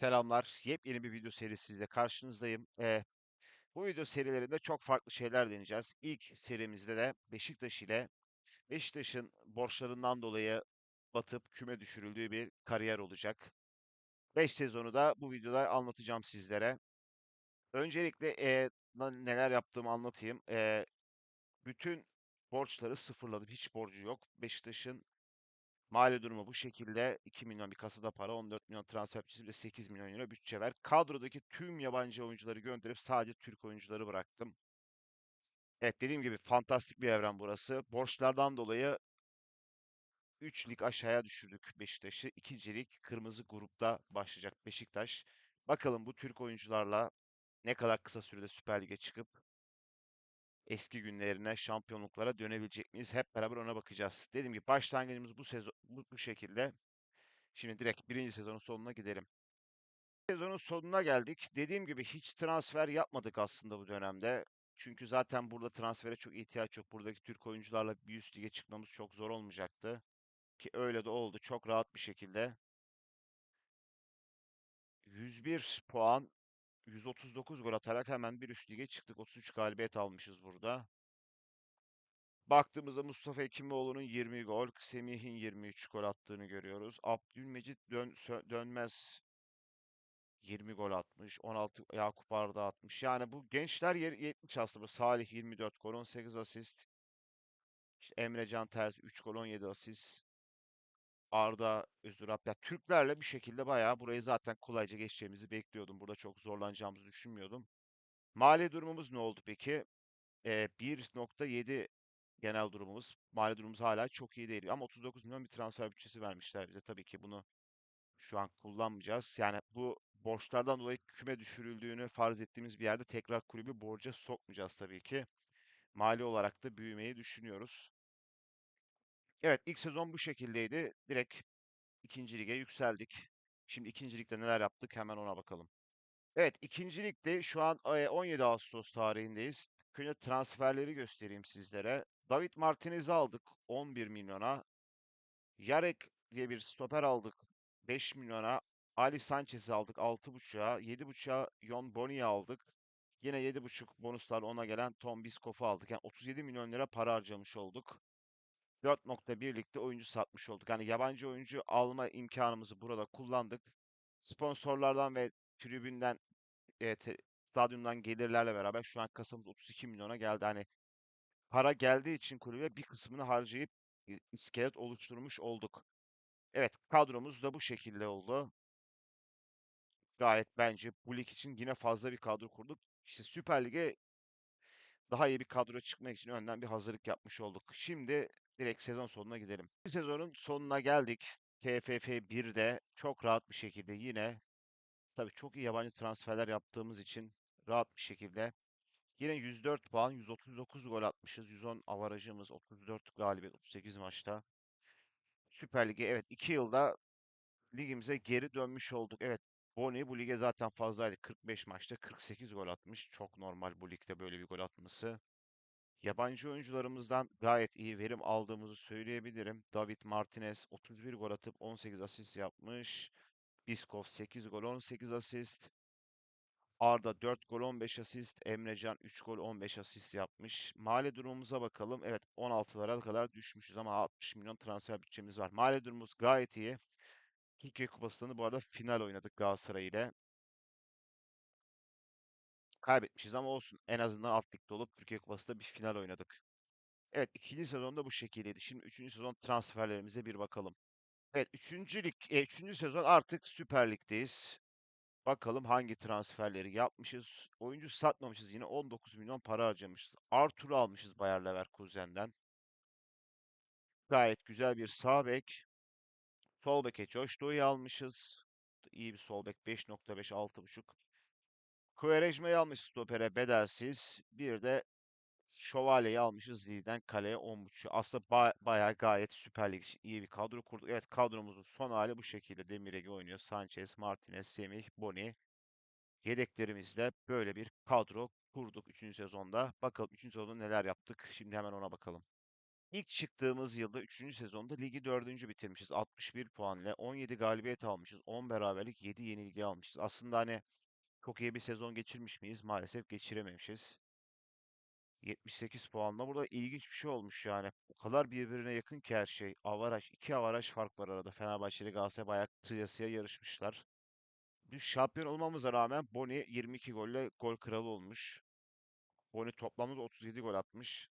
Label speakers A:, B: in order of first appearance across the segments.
A: Selamlar. Yepyeni bir video serisiyle karşınızdayım. Ee, bu video serilerinde çok farklı şeyler deneyeceğiz. İlk serimizde de Beşiktaş ile Beşiktaş'ın borçlarından dolayı batıp küme düşürüldüğü bir kariyer olacak. 5 sezonu da bu videoda anlatacağım sizlere. Öncelikle e, neler yaptığımı anlatayım. E, bütün borçları sıfırladım. Hiç borcu yok. Beşiktaş'ın Mali durumu bu şekilde. 2 milyon bir kasada para, 14 milyon transfer bütçesi ve 8 milyon euro bütçe ver. Kadrodaki tüm yabancı oyuncuları gönderip sadece Türk oyuncuları bıraktım. Evet dediğim gibi fantastik bir evren burası. Borçlardan dolayı 3 lig aşağıya düşürdük Beşiktaş'ı. 2. lig kırmızı grupta başlayacak Beşiktaş. Bakalım bu Türk oyuncularla ne kadar kısa sürede Süper Lig'e çıkıp eski günlerine, şampiyonluklara dönebilecek miyiz? Hep beraber ona bakacağız. Dediğim gibi başlangıcımız bu sezon bu, bu şekilde. Şimdi direkt birinci sezonun sonuna gidelim. Sezonun sonuna geldik. Dediğim gibi hiç transfer yapmadık aslında bu dönemde. Çünkü zaten burada transfere çok ihtiyaç yok. Buradaki Türk oyuncularla bir üst lige çıkmamız çok zor olmayacaktı. Ki öyle de oldu. Çok rahat bir şekilde. 101 puan, 139 gol atarak hemen bir üst lige çıktık. 33 galibiyet almışız burada. Baktığımızda Mustafa Hekimoğlu'nun 20 gol, Semih'in 23 gol attığını görüyoruz. Abdülmecit dön Dönmez 20 gol atmış. 16 Yakup Arda atmış. Yani bu gençler yer- 70 aslında. Salih 24 gol, 18 asist. İşte Emre Can Terzi 3 gol, 17 asist. Arda Özürap. Ya Türklerle bir şekilde bayağı burayı zaten kolayca geçeceğimizi bekliyordum. Burada çok zorlanacağımızı düşünmüyordum. Mali durumumuz ne oldu peki? Ee, 1.7 genel durumumuz. Mali durumumuz hala çok iyi değil. Ama 39 milyon bir transfer bütçesi vermişler bize. Tabii ki bunu şu an kullanmayacağız. Yani bu borçlardan dolayı küme düşürüldüğünü farz ettiğimiz bir yerde tekrar kulübü borca sokmayacağız tabii ki. Mali olarak da büyümeyi düşünüyoruz. Evet ilk sezon bu şekildeydi. Direkt ikinci lige yükseldik. Şimdi ikinci ligde neler yaptık hemen ona bakalım. Evet ikinci ligde şu an e, 17 Ağustos tarihindeyiz. Önce transferleri göstereyim sizlere. David Martinez'i aldık 11 milyona. Yarek diye bir stoper aldık 5 milyona. Ali Sanchez'i aldık 6.5'a. 7.5'a Jon Boni'yi aldık. Yine 7.5 bonuslar ona gelen Tom Biscoff'u aldık. Yani 37 milyon lira para harcamış olduk. 4.1 ligde oyuncu satmış olduk. Yani yabancı oyuncu alma imkanımızı burada kullandık. Sponsorlardan ve tribünden, e, te- stadyumdan gelirlerle beraber şu an kasamız 32 milyona geldi. Hani para geldiği için kulübe bir kısmını harcayıp iskelet oluşturmuş olduk. Evet, kadromuz da bu şekilde oldu. Gayet bence bu lig için yine fazla bir kadro kurduk. İşte Süper Lig'e daha iyi bir kadro çıkmak için önden bir hazırlık yapmış olduk. Şimdi direkt sezon sonuna gidelim. Sezonun sonuna geldik. TFF 1'de çok rahat bir şekilde yine tabii çok iyi yabancı transferler yaptığımız için rahat bir şekilde yine 104 puan, 139 gol atmışız. 110 avarajımız, 34 galibiyet, 38 maçta. Süper Lig'e evet 2 yılda ligimize geri dönmüş olduk. Evet, Boni bu lige zaten fazlaydı. 45 maçta 48 gol atmış. Çok normal bu ligde böyle bir gol atması. Yabancı oyuncularımızdan gayet iyi verim aldığımızı söyleyebilirim. David Martinez 31 gol atıp 18 asist yapmış. Biskov 8 gol 18 asist. Arda 4 gol 15 asist. Emrecan 3 gol 15 asist yapmış. Mali durumumuza bakalım. Evet 16'lara kadar düşmüşüz ama 60 milyon transfer bütçemiz var. Mali durumumuz gayet iyi. Türkiye Kupası'nda bu arada final oynadık Galatasaray ile. Kaybetmişiz ama olsun. En azından alt ligde olup Türkiye Kupası'nda bir final oynadık. Evet ikinci sezonda bu şekildeydi. Şimdi üçüncü sezon transferlerimize bir bakalım. Evet üçüncü lig, e, üçüncü sezon artık Süper Lig'deyiz. Bakalım hangi transferleri yapmışız. Oyuncu satmamışız yine 19 milyon para harcamışız. Arthur'u almışız Bayer Leverkusen'den. Gayet güzel bir sağ bek. Sol beke Josh almışız. İyi bir sol bek 5.5 6.5. Quaresma'yı almış stopere bedelsiz. Bir de Şövalye'yi almışız Lille'den kaleye 10.5. Aslında ba bayağı gayet Süper Lig için iyi bir kadro kurduk. Evet kadromuzun son hali bu şekilde. Demiregi oynuyor. Sanchez, Martinez, Semih, Boni. Yedeklerimizle böyle bir kadro kurduk 3. sezonda. Bakalım 3. sezonda neler yaptık. Şimdi hemen ona bakalım. İlk çıktığımız yılda üçüncü sezonda ligi dördüncü bitirmişiz. 61 puan ile 17 galibiyet almışız. 10 beraberlik 7 yenilgi almışız. Aslında hani çok iyi bir sezon geçirmiş miyiz? Maalesef geçirememişiz. 78 puanla burada ilginç bir şey olmuş yani. O kadar birbirine yakın ki her şey. Avaraj, iki avaraj fark var arada. Fenerbahçe ile Galatasaray bayağı kısacasıya yarışmışlar. Biz şampiyon olmamıza rağmen Boni 22 golle gol kralı olmuş. Boni toplamda da 37 gol atmış.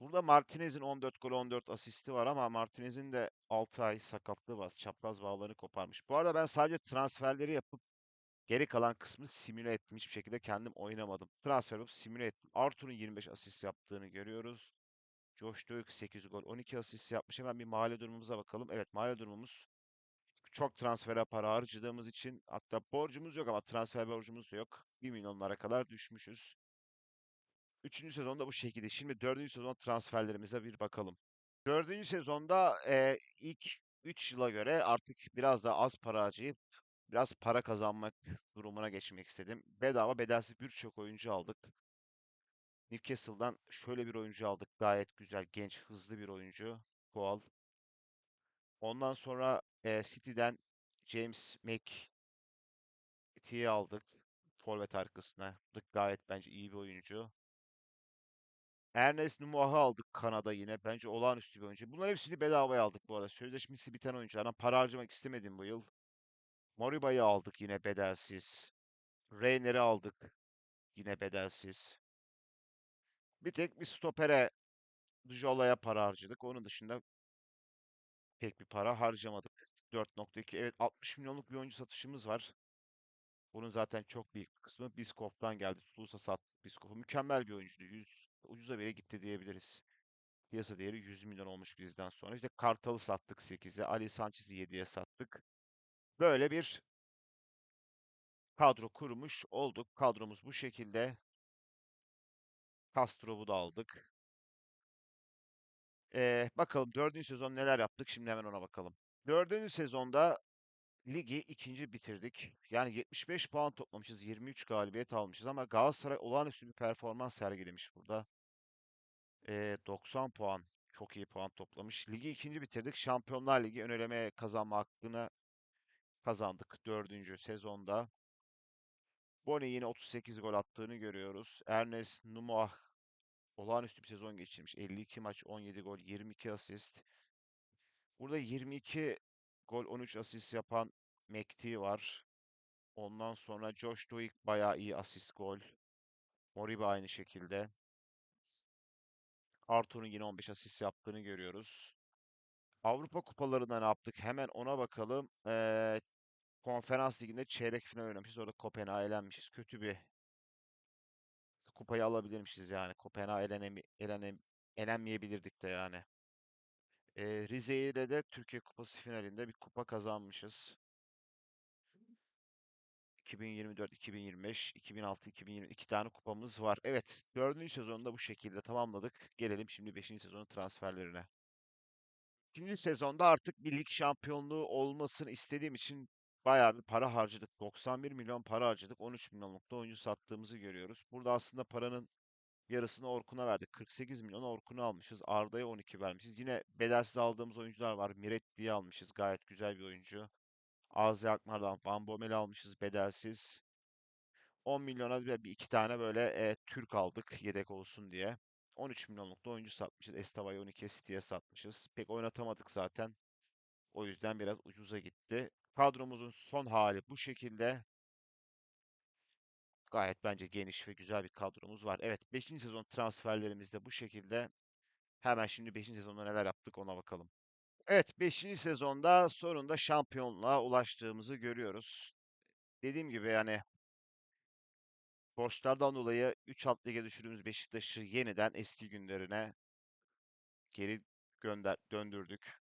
A: Burada Martinez'in 14 gol 14 asisti var ama Martinez'in de 6 ay sakatlığı var. Çapraz bağlarını koparmış. Bu arada ben sadece transferleri yapıp geri kalan kısmını simüle ettim. Hiçbir şekilde kendim oynamadım. Transfer yapıp simüle ettim. Arthur'un 25 asist yaptığını görüyoruz. Josh Doig 8 gol 12 asist yapmış. Hemen bir mahalle durumumuza bakalım. Evet mahalle durumumuz çok transfere para harcadığımız için hatta borcumuz yok ama transfer borcumuz da yok. 1 milyonlara kadar düşmüşüz. Üçüncü sezonda bu şekilde. Şimdi dördüncü sezon transferlerimize bir bakalım. Dördüncü sezonda e, ilk 3 yıla göre artık biraz daha az para harcayıp biraz para kazanmak durumuna geçmek istedim. Bedava bedelsiz birçok oyuncu aldık. Newcastle'dan şöyle bir oyuncu aldık. Gayet güzel, genç, hızlı bir oyuncu. Koal. Ondan sonra e, City'den James McAtee'yi aldık. Forvet arkasına. Gayet bence iyi bir oyuncu. Ernest Numuah'ı aldık Kanada yine. Bence olağanüstü bir oyuncu. Bunların hepsini bedavaya aldık bu arada. Sözleşmesi biten oyunculardan para harcamak istemedim bu yıl. Moriba'yı aldık yine bedelsiz. Reyner'i aldık yine bedelsiz. Bir tek bir stopere Dujola'ya para harcadık. Onun dışında pek bir para harcamadık. 4.2 evet 60 milyonluk bir oyuncu satışımız var. Bunun zaten çok büyük bir kısmı Biskov'dan geldi. Toulouse'a sattık Biskov'u. Mükemmel bir oyuncuydu. 100, ucuza bile gitti diyebiliriz. Piyasa değeri 100 milyon olmuş bizden sonra. İşte Kartal'ı sattık 8'e. Ali Sanchez'i 7'ye sattık. Böyle bir kadro kurmuş olduk. Kadromuz bu şekilde. Castro'yu da aldık. Ee, bakalım dördüncü sezon neler yaptık? Şimdi hemen ona bakalım. Dördüncü sezonda ligi ikinci bitirdik. Yani 75 puan toplamışız. 23 galibiyet almışız ama Galatasaray olağanüstü bir performans sergilemiş burada. Ee, 90 puan. Çok iyi puan toplamış. Ligi ikinci bitirdik. Şampiyonlar Ligi ön eleme kazanma hakkını kazandık dördüncü sezonda. Boni yine 38 gol attığını görüyoruz. Ernest Numoah olağanüstü bir sezon geçirmiş. 52 maç, 17 gol, 22 asist. Burada 22 gol, 13 asist yapan Mekti var. Ondan sonra Josh Doig bayağı iyi asist gol. Moriba aynı şekilde. Arthur'un yine 15 asist yaptığını görüyoruz. Avrupa kupalarında ne yaptık? Hemen ona bakalım. Ee, Konferans Ligi'nde çeyrek final oynamışız. Orada Kopenhag'a elenmişiz. Kötü bir kupayı alabilirmişiz yani. Kopenhag'a elenem elenem elenmeyebilirdik de yani. Ee, Rize ile de Türkiye Kupası finalinde bir kupa kazanmışız. 2024, 2025, 2006, 2020 iki tane kupamız var. Evet, dördüncü sezonda bu şekilde tamamladık. Gelelim şimdi beşinci sezonun transferlerine. İkinci sezonda artık bir lig şampiyonluğu olmasını istediğim için bayağı bir para harcadık. 91 milyon para harcadık. 13 milyonluk da oyuncu sattığımızı görüyoruz. Burada aslında paranın yarısını Orkun'a verdik. 48 milyon Orkun'u almışız. Arda'ya 12 vermişiz. Yine bedelsiz aldığımız oyuncular var. Miret diye almışız. Gayet güzel bir oyuncu. Azi Akmar'dan Van Bommel'i almışız bedelsiz. 10 milyona bir iki tane böyle e, Türk aldık yedek olsun diye. 13 milyonluk da oyuncu satmışız. Estava'yı 12'ye City'ye satmışız. Pek oynatamadık zaten. O yüzden biraz ucuza gitti. Kadromuzun son hali bu şekilde. Gayet bence geniş ve güzel bir kadromuz var. Evet 5. sezon transferlerimiz de bu şekilde. Hemen şimdi 5. sezonda neler yaptık ona bakalım. Evet 5. sezonda sonunda şampiyonluğa ulaştığımızı görüyoruz. Dediğim gibi yani borçlardan dolayı 3 alt lige düşürdüğümüz Beşiktaş'ı yeniden eski günlerine geri gönder döndürdük.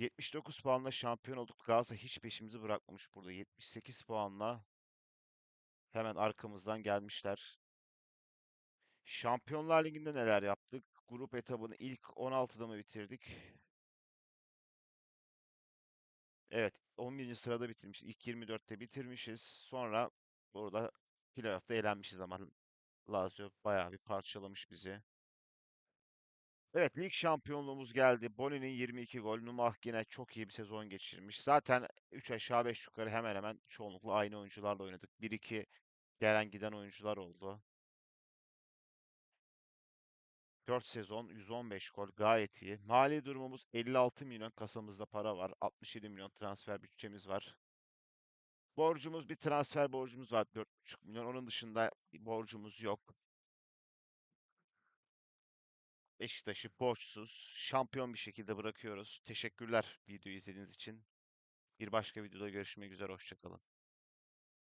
A: 79 puanla şampiyon olduk. Galatasaray hiç peşimizi bırakmamış burada. 78 puanla hemen arkamızdan gelmişler. Şampiyonlar Ligi'nde neler yaptık? Grup etabını ilk 16'da mı bitirdik? Evet, 11. sırada bitirmişiz. İlk 24'te bitirmişiz. Sonra burada playoff'ta elenmişiz ama Lazio bayağı bir parçalamış bizi. Evet, lig şampiyonluğumuz geldi. Boni'nin 22 gol. Numah yine çok iyi bir sezon geçirmiş. Zaten 3 aşağı 5 yukarı hemen hemen çoğunlukla aynı oyuncularla oynadık. 1-2 gelen giden oyuncular oldu. 4 sezon 115 gol gayet iyi. Mali durumumuz 56 milyon kasamızda para var. 67 milyon transfer bütçemiz var. Borcumuz bir transfer borcumuz var 4,5 milyon. Onun dışında borcumuz yok. Beşiktaş'ı borçsuz, şampiyon bir şekilde bırakıyoruz. Teşekkürler videoyu izlediğiniz için. Bir başka videoda görüşmek üzere. Hoşça kalın.